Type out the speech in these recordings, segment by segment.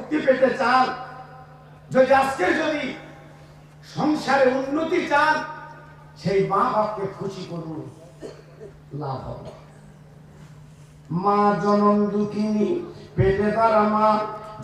মুক্তি পেতে চান, যদি আজকে যদি সংসারে উন্নতি চান, সেই মা বাপকে খুশি করুন, লাভ হবে। মা জনম দুঃখিনী, পেটে তারা মা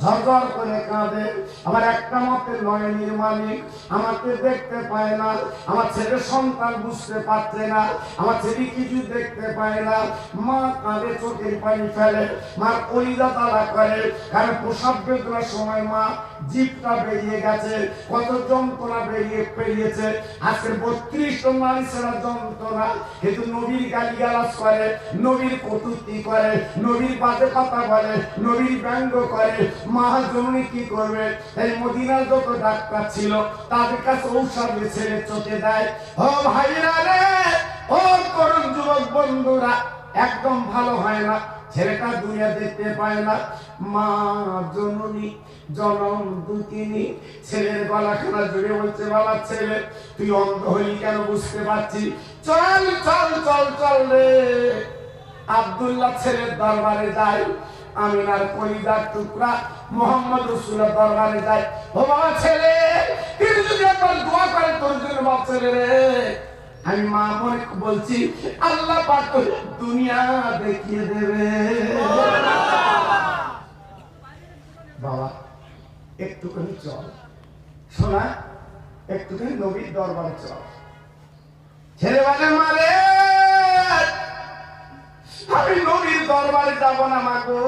ঝরঝর করে কাঁদে। আমার একটা মতে নয়নির মালিক আমাকে দেখতে পায় না। আমার ছেলে সন্তান বুঝতে পারছে না। আমার ছেলে কিছু দেখতে পায় না। মা কাঁদে, চোখের পানি ফেলে। মা কলিজা তালা করে। কারণ প্রসব বেদনার সময় মা জিপটা বেরিয়ে গেছে। কত যন্ত্রণা বেরিয়ে পেরিয়েছে। আজকের বত্রিশ নারী সেরা যন্ত্রণা। কিন্তু নবীর গালি গালাজ করে, নবীর কটূক্তি করে, নবীর বাজে কথা বলে, নবীর ব্যঙ্গ করে মা জননী কি করবে? এই মদিনার যত ডাক্তার ছিল, তাদের কাছে ঔষধ ছেড়ে চোখে দেয়। ও ভাইরা রে, ও তরুণ যুবক বন্ধুরা, একদম ভালো হয় না, ছেলেটা দুনিয়া দেখতে পায় না। মা জননী জনম দুকিনি ছেলের গলাখানা জুড়ে বলছে বাবা ছেলে, তুই অন্ধ হলি কেন বুঝতে পারছি? চল চল চল চল রে। আব্দুল্লাহ ছেলের দরবারে যাই আমিনার কলিদার টুকরা মোহাম্মদ রসুলের দরবারে যাই ও বাবা ছেলে যদি একবার দোয়া করে তোর ছেলে রে। আমি মা মনে বলছি, আল্লাহ পাক দুনিয়া দেখিয়ে দেবে। বাবা, একটুখানি চল। শোনা, একটুখানি নবীর দরবারে চল। ছেলে বলে মারে আমি নবীর দরবারে যাব না মাগো